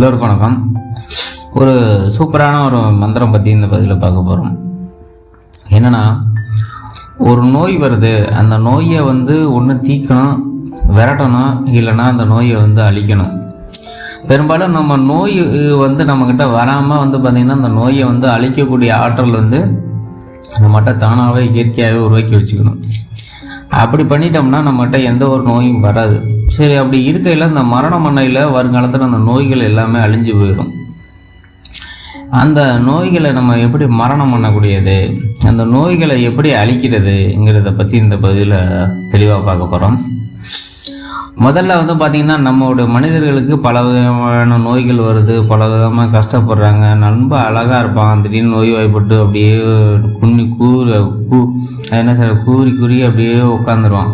எல்லோருக்கும் வணக்கம். ஒரு சூப்பரான ஒரு மந்திரம் பற்றி இந்த பதிலில் பார்க்க போகிறோம் என்னென்னா ஒரு நோய் வருது அந்த நோயை வந்து ஒன்று தீக்கணும் விரட்டணும் இல்லைன்னா அந்த நோயை வந்து அழிக்கணும். பெரும்பாலும் நம்ம நோய் வந்து நம்மக்கிட்ட வராமல் வந்து பார்த்திங்கன்னா அந்த நோயை வந்து அழிக்கக்கூடிய ஆற்றல் வந்து நம்மகிட்ட தானாகவே இயற்கையாகவே உருவாக்கி வச்சுக்கணும். அப்படி பண்ணிட்டோம்னா நம்மகிட்ட எந்த ஒரு நோயும் வராது. சரி அப்படி இருக்கையில் அந்த மரண மண்ணையில் வருங்காலத்தில் அந்த நோய்கள் எல்லாமே அழிஞ்சு போயிடும் அந்த நோய்களை நம்ம எப்படி மரணம் பண்ணக்கூடியது? அந்த நோய்களை எப்படி அழிக்கிறதுங்கிறத பற்றி இந்த பகுதியில் தெளிவாக பார்க்க போகிறோம் முதல்ல வந்து பார்த்திங்கன்னா நம்மளுடைய மனிதர்களுக்கு பல விதமான நோய்கள் வருது. பல விதமாக கஷ்டப்படுறாங்க. நண்ப அழகாக இருப்பான். திடீர்னு நோய் வாய்ப்பட்டு அப்படியே குன்னி கூறு கூ என்ன சார் கூறி கூறி அப்படியே உட்காந்துருவான்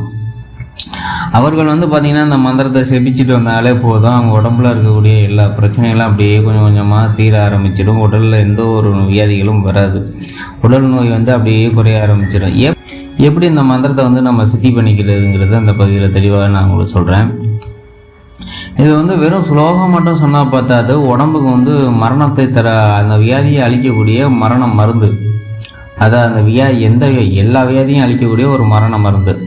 அவர்கள் வந்து பார்த்திங்கன்னா அந்த மந்திரத்தை செபிச்சுட்டு வந்தாலே போதும். அவங்க உடம்புல இருக்கக்கூடிய எல்லா பிரச்சனைகளும் அப்படியே கொஞ்சம் கொஞ்சமாக தீர ஆரம்பிச்சிடும். உடலில் எந்த ஒரு வியாதிகளும் வராது. உடல் நோய் வந்து அப்படியே குறைய ஆரம்பிச்சிடும். எப் எப்படி இந்த மந்திரத்தை வந்து நம்ம சித்தி பண்ணிக்கிறதுங்கிறது அந்த பகுதியில் தெளிவாக நான் உங்களுக்கு சொல்கிறேன் இது வந்து வெறும் ஸ்லோகம் மட்டும் சொன்னால் பார்த்தாது உடம்புக்கு வந்து மரணத்தை தர அந்த வியாதியை அழிக்கக்கூடிய மரண மருந்து. அதான் அந்த வியா எந்த வியா- எல்லா வியாதியும் அழிக்கக்கூடிய ஒரு மரண மருந்து.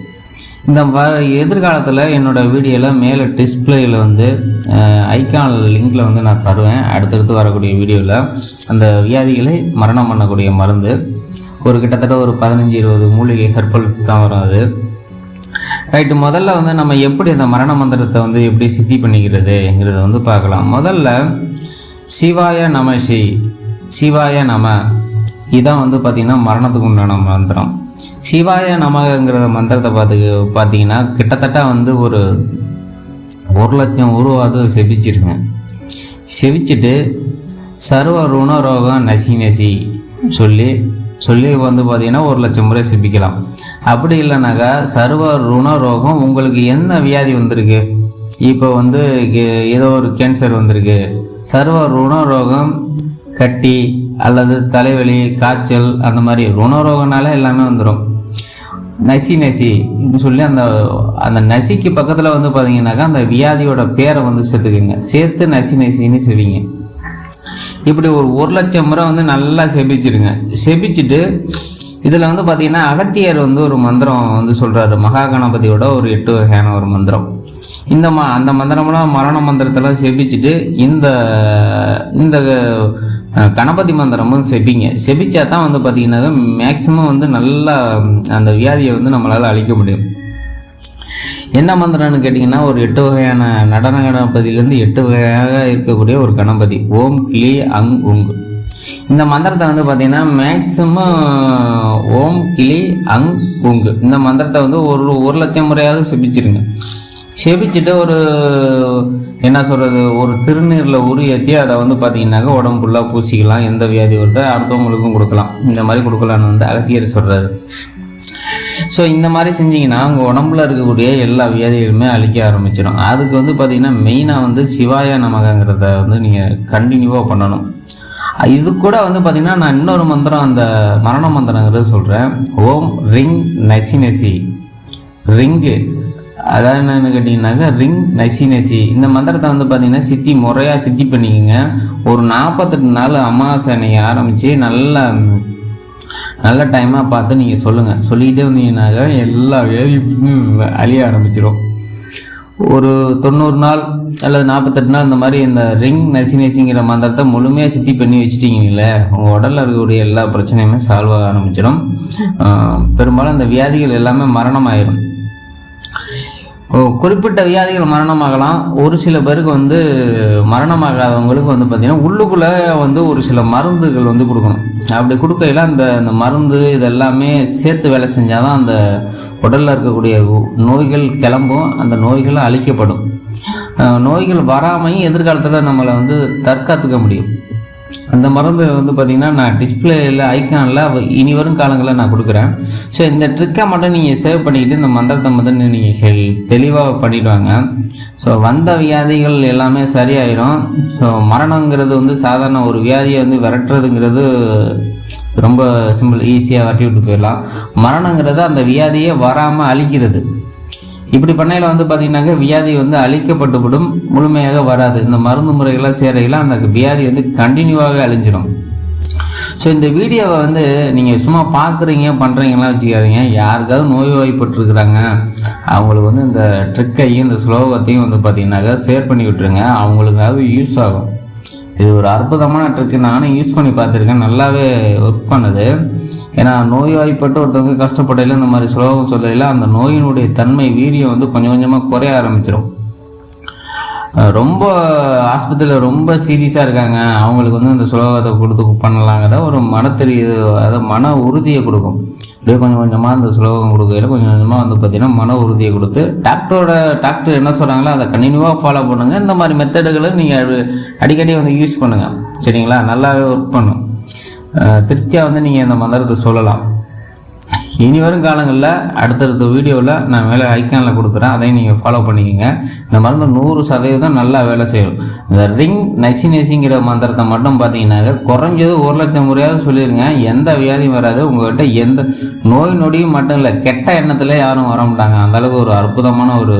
இந்த வ எதிர்காலத்தில் என்னோட வீடியோவில் மேலே டிஸ்பிளேயில் வந்து ஐகான் லிங்கில் வந்து நான் தருவேன். அடுத்தடுத்து வரக்கூடிய வீடியோவில் அந்த வியாதிகளை மரணம் பண்ணக்கூடிய மருந்து. ஒரு கிட்டத்தட்ட ஒரு பதினஞ்சு இருபது மூலிகை ஹெர்பல்ஸ் தான் வரும் அது. ரைட்டு முதல்ல வந்து நம்ம எப்படி அந்த மரண மந்திரத்தை வந்து எப்படி சித்தி பண்ணிக்கிறதுங்கிறத வந்து பார்க்கலாம். முதல்ல சிவாய நம ஸ்ரீ சிவாய நம. இதான் வந்து பார்த்திங்கன்னா மரணத்துக்கு உண்டான மந்திரம். சிவாய நமகங்கிற மந்திரத்தை பார்த்து பார்த்தீங்கன்னா கிட்டத்தட்ட வந்து ஒரு ஒரு லட்சம் உருவாது செபிச்சிருக்கேன். செபிச்சுட்டு சர்வ ருணரோகம் நசி நசி சொல்லி சொல்லி வந்து பார்த்தீங்கன்னா ஒரு லட்சம் முறை செபிக்கலாம். அப்படி இல்லைனாக்கா சர்வ ருணரோகம் உங்களுக்கு என்ன வியாதி வந்திருக்கு? இப்போ வந்து கே- ஏதோ ஒரு கேன்சர் வந்திருக்கு. சர்வ ருணரோகம் கட்டி அல்லது தலைவலி காய்ச்சல் அந்த மாதிரி ருணரோகனால எல்லாமே வந்துடும் நசி நசி சொல்லி அந்த அந்த நசிக்கு பக்கத்தில் வந்து பார்த்தீங்கன்னாக்கா அந்த வியாதியோட பேரை வந்து சேர்த்துக்குங்க. சேர்த்து நசி நசின்னு செவிங்க இப்படி ஒரு ஒரு லட்சம் முறை வந்து நல்லா செபிச்சிடுங்க. செபிச்சுட்டு இதில் வந்து பார்த்தீங்கன்னா அகத்தியர் வந்து ஒரு மந்திரம் வந்து சொல்கிறாரு மகா கணபதியோட ஒரு எட்டு வகையான ஒரு மந்திரம். இந்த ம அந்த மந்திரம்லாம் மரண மந்திரத்தெல்லாம் செபிச்சுட்டு இந்த இந்த கணபதி மந்திரமும் செபிங்க. செபிச்சா தான் வந்து பார்த்தீங்கன்னாக்கா மேக்சிமம் வந்து நல்லா அந்த வியாதியை வந்து நம்மளால் அழிக்க முடியும். என்ன மந்திரம்னு கேட்டிங்கன்னா ஒரு எட்டு வகையான நடன கணபதியிலேருந்து எட்டு வகையாக இருக்கக்கூடிய ஒரு கணபதி. ஓம் கிளி அங் உங். இந்த மந்திரத்தை வந்து பார்த்தீங்கன்னா மேக்சிமம் ஓம் கிளி அங் குங்கு. இந்த மந்திரத்தை வந்து ஒரு ஒரு லட்சம் முறையாவது செபிச்சிருங்க. செபிச்சுட்டு ஒரு என்ன சொல்கிறது ஒரு திருநீரில் உரு ஏற்றி அதை வந்து பார்த்தீங்கன்னாக்கா உடம்பு ஃபுல்லாக பூசிக்கலாம். எந்த வியாதி வருதோ அடுத்தவங்களுக்கும் கொடுக்கலாம். இந்த மாதிரி கொடுக்கலான்னு வந்து அகத்தியர் சொல்கிறாரு ஸோ இந்த மாதிரி செஞ்சீங்கன்னா உங்கள் உடம்புல இருக்கக்கூடிய எல்லா வியாதிகளுமே அழிக்க ஆரம்பிச்சிடும் அதுக்கு வந்து பார்த்திங்கன்னா மெயினாக வந்து சிவாய நமகங்கிறத வந்து நீங்கள் கண்டினியூவாக பண்ணணும். இது கூட வந்து பார்த்தீங்கன்னா நான் இன்னொரு மந்திரம் அந்த மரண மந்திரங்கிறது சொல்கிறேன் ஓம் ரிங் நசி நசி. ரிங்கு. அதாவது என்னென்னு கேட்டிங்கனாக்கா ரிங் நசி நசி. இந்த மந்திரத்தை வந்து பார்த்தீங்கன்னா சித்தி முறையாக சித்தி பண்ணிக்கோங்க. ஒரு நாற்பத்தெட்டு நாள் அமாவாசை அன்னைக்கு ஆரம்பித்து நல்லா நல்ல டைமாக பார்த்து நீங்கள் சொல்லுங்கள் சொல்லிக்கிட்டே வந்தீங்கன்னாக்கா எல்லா வேதியும் அழிய ஆரம்பிச்சிடும் ஒரு தொண்ணூறு நாள் அல்லது நாற்பத்தெட்டு நாள் இந்த மாதிரி இந்த ரிங் நசி நசிங்கிற மந்திரத்தை முழுமையாக சுத்தி பண்ணி வச்சுட்டீங்களே உங்கள் உடலில் இருக்கக்கூடிய எல்லா பிரச்சனையுமே சால்வ் ஆக ஆரம்பிச்சிடும். பெரும்பாலும் இந்த வியாதிகள் எல்லாமே மரணம் ஆயிரும் குறிப்பிட்ட வியாதிகள் மரணமாகலாம். ஒரு சில பேருக்கு வந்து மரணமாகாதவங்களுக்கு வந்து பார்த்திங்கன்னா உள்ளுக்குள்ளே வந்து ஒரு சில மருந்துகள் வந்து கொடுக்கணும். அப்படி கொடுக்கையில அந்த அந்த மருந்து இதெல்லாமே சேர்த்து வேலை செஞ்சால் தான் அந்த உடலில் இருக்கக்கூடிய உ- நோய்கள் கிளம்பும் அந்த நோய்கள் அழிக்கப்படும். நோய்கள் வராமையும் எதிர்காலத்தில் நம்மளை வந்து தற்காத்துக்க முடியும். அந்த மருந்து வந்து பார்த்திங்கன்னா நான் டிஸ்பிளேயில் ஐக்கானில் இனி வரும் காலங்களில் நான் கொடுக்குறேன். ஸோ இந்த ட்ரிக்கை மட்டும் நீங்கள் சேவ் பண்ணிக்கிட்டு இந்த மந்திரத்தை மட்டும் நீங்கள் தெளிவாக பண்ணிவிடுவாங்க ஸோ வந்த வியாதிகள் எல்லாமே சரியாயிரும். ஸோ மரணங்கிறது வந்து சாதாரண ஒரு வியாதியை வந்து விரட்டுறதுங்கிறது ரொம்ப சிம்பிள் ஈஸியாக விரட்டி விட்டு போயிடலாம். மரணங்கிறது அந்த வியாதியே வராமல் அழிக்கிறது. இப்படி பண்ணையில் வந்து பார்த்தீங்கன்னாக்க வியாதி வந்து அழிக்கப்பட்டுவிடும் முழுமையாக வராது. இந்த மருந்து முறைகள்லாம் சேரையில் அந்த வியாதி வந்து கண்டினியூவாகவே அழிஞ்சிடும் ஸோ இந்த வீடியோவை வந்து நீங்கள் சும்மா பார்க்குறீங்க பண்ணுறீங்கலாம் வச்சுக்காதீங்க. யாருக்காவது நோய்வாய்ப்பட்டிருக்கிறாங்க அவங்களுக்கு வந்து இந்த ட்ரிக்கையும் இந்த ஸ்லோகத்தையும் வந்து பார்த்தீங்கன்னாக்கா ஷேர் பண்ணி விட்டுருங்க. அவங்களுக்காவது யூஸ் ஆகும். இது ஒரு அற்புதமான ட்ரிக்கு நானும் யூஸ் பண்ணி பார்த்துருக்கேன். நல்லாவே ஒர்க் பண்ணுது. ஏன்னா நோய்வாய்ப்பட்டு ஒருத்தவங்க கஷ்டப்படையில இந்த மாதிரி சுலோகம் சொல்லல அந்த நோயினுடைய தன்மை வீரியம் வந்து கொஞ்சம் கொஞ்சமாக குறைய ஆரம்பிச்சிடும் ரொம்ப ஆஸ்பத்திரியில் ரொம்ப சீரியஸாக இருக்காங்க. அவங்களுக்கு வந்து இந்த சுலோகத்தை கொடுத்து பண்ணலாங்கிறத ஒரு மனத்தெரி அதாவது மன உறுதியை கொடுக்கும். அப்படியே கொஞ்சம் கொஞ்சமாக அந்த சுலோகம் கொடுக்கையில் கொஞ்சம் கொஞ்சமாக வந்து பார்த்தீங்கன்னா மன உறுதியை கொடுத்து டாக்டரோட டாக்டர் என்ன சொல்கிறாங்களோ அதை கண்டினியூவாக ஃபாலோ பண்ணுங்கள் இந்த மாதிரி மெத்தடுகளை நீங்கள் அடிக்கடி வந்து யூஸ் பண்ணுங்கள் சரிங்களா? நல்லாவே ஒர்க் பண்ணும். திருப்தியாக வந்து நீங்கள் இந்த மந்திரத்தை சொல்லலாம். இனி வரும் காலங்களில் அடுத்தடுத்த வீடியோவில் நான் மேலே ஐக்கானில் கொடுக்குறேன். அதையும் நீங்கள் ஃபாலோ பண்ணிக்கோங்க. இந்த மருந்து நூறு சதவீதம் நல்லா வேலை செய்யும். இந்த ரிங் நசி நசிங்கிற மந்திரத்தை மட்டும் பார்த்தீங்கன்னாக்க குறைஞ்சது ஒரு லட்சம் முறையாவது சொல்லிடுங்க எந்த வியாதியும் வராது. உங்கள்கிட்ட எந்த நோய் நொடியும் மட்டும் இல்லை கெட்ட எண்ணத்தில் யாரும் வர மாட்டாங்க. அந்தளவுக்கு ஒரு அற்புதமான ஒரு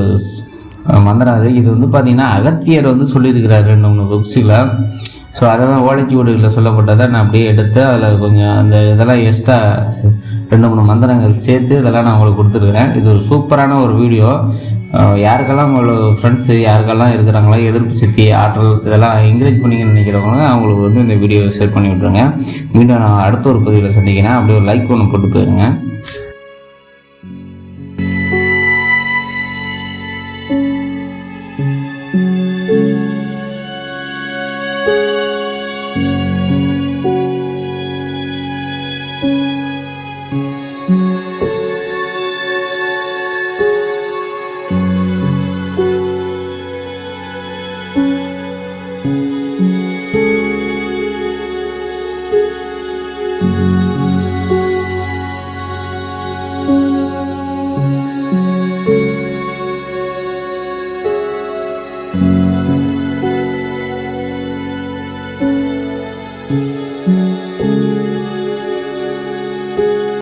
மந்திரம் அது. இது வந்து பார்த்தீங்கன்னா அகத்தியர் வந்து சொல்லியிருக்கிறார். ரெண்டு மூணு புக்ஸில் ஸோ அதை தான் ஓலைச்சுவடுகளில் சொல்லப்பட்டதை நான் அப்படியே எடுத்து அதில் கொஞ்சம் அந்த இதெல்லாம் எக்ஸ்ட்ரா ரெண்டு மூணு மந்திரங்கள் சேர்த்து இதெல்லாம் நான் உங்களுக்கு கொடுத்துருக்குறேன். இது ஒரு சூப்பரான ஒரு வீடியோ. யாருக்கெல்லாம் உங்களோட ஃப்ரெண்ட்ஸு யாருக்கெல்லாம் இருக்கிறாங்களோ எதிர்ப்பு சக்தி ஆற்றல் இதெல்லாம் என்கரேஜ் பண்ணிங்கன்னு நினைக்கிறவங்க அவங்களுக்கு வந்து இந்த வீடியோவை ஷேர் பண்ணி விட்ருங்க மீண்டும் நான் அடுத்த ஒரு பகுதியில் சந்திக்கிறேன். அப்படியே ஒரு லைக் ஒன்று போட்டு போயிருங்க.